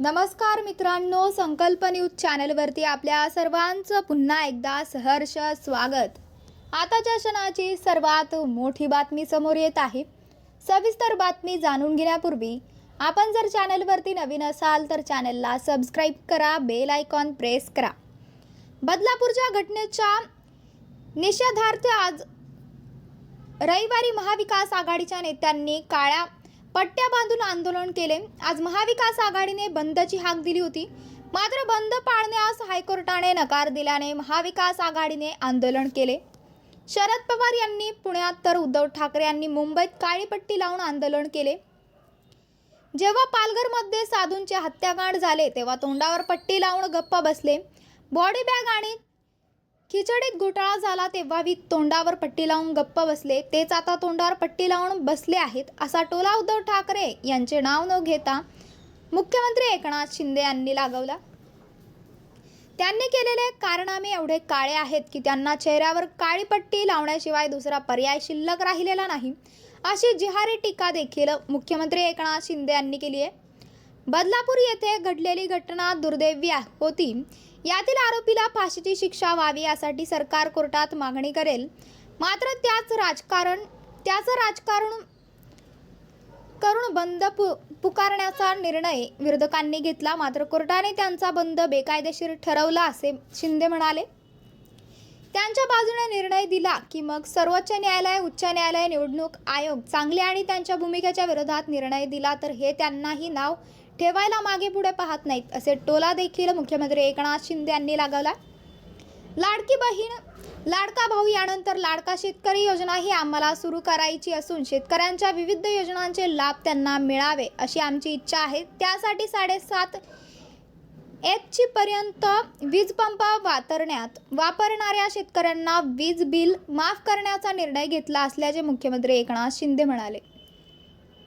नमस्कार मित्रांनो संकल्प न्यूज चॅनलवरती आपल्या सर्वांचं पुन्हा एकदा सहर्ष स्वागत. आताच्या क्षणाची सर्वात मोठी बातमी समोर येत आहे. सविस्तर बातमी जाणून घेण्यापूर्वी आपण जर चॅनलवरती नवीन असाल तर चॅनलला सबस्क्राईब करा बेल आयकॉन प्रेस करा. बदलापूरच्या घटनेच्या निषेधार्थ आज रविवारी महाविकास आघाडीच्या नेत्यांनी काळ्या पट्ट्या बांधून आंदोलन केले. आज महाविकास आघाडीने बंदची हाक दिली होती. मात्र बंद पाळण्यास हायकोर्टाने नकार दिल्याने महाविकास आघाडीने आंदोलन केले. शरद पवार यांनी पुण्यात तर उद्धव ठाकरे यांनी मुंबईत काळी पट्टी लावून आंदोलन केले. जेव्हा पालघरमध्ये साधूंचे हत्याकांड झाले तेव्हा तोंडावर पट्टी लावून गप्प बसले. बॉडी बॅग आणि खिचडीत घोटाळा झाला तेव्हा वी तोंडावर पट्टी लावून गप्प बसले. तेच आता तोंडावर पट्टी लावून बसले आहेत असा टोला उद्धव ठाकरे यांचे नाव न घेता मुख्यमंत्री एकनाथ शिंदे यांनी लागवला. त्यांनी केलेले कारनामे एवढे काळे आहेत की त्यांना चेहऱ्यावर काळी पट्टी लावण्याशिवाय दुसरा पर्याय शिल्लक राहिलेला नाही. अशी जिहारी टीका देखील मुख्यमंत्री एकनाथ शिंदे यांनी केली आहे. बदलापूर येथे घडलेली घटना दुर्दैवी होती. यातील आरोपीला फाशीची शिक्षा व्हावी यासाठी सरकार कोर्टात मागणी करेल. मात्र त्याच राजकारण त्याचं राजकारण करून बंद पु पुकारण्याचा निर्णय विरोधकांनी घेतला. मात्र कोर्टाने त्यांचा बंद बेकायदेशीर ठरवला असे शिंदे म्हणाले. त्यांच्या बाजूने निर्णय दिला की मग सर्वोच्च न्यायालय उच्च न्यायालय निवडणूक आयोग चांगले आणि त्यांच्या भूमिकेच्या विरोधात निर्णय दिला तर हे त्यांनाही नाव ठेवायला मागे पुढे पाहत नाहीत असे टोला देखील मुख्यमंत्री एकनाथ शिंदे यांनी लागवला. लाडकी बहीण लाडका भाऊ यानंतर लाडका शेतकरी योजना ही आम्हाला सुरू करायची असून शेतकऱ्यांच्या विविध योजनांचे लाभ त्यांना मिळावे अशी आमची इच्छा आहे. त्यासाठी साडेसात एचची पर्यंत वीज पंप वातरण्यात वापरणाऱ्या शेतकऱ्यांना वीज बिल माफ करण्याचा निर्णय घेतला असल्याचे मुख्यमंत्री एकनाथ शिंदे म्हणाले.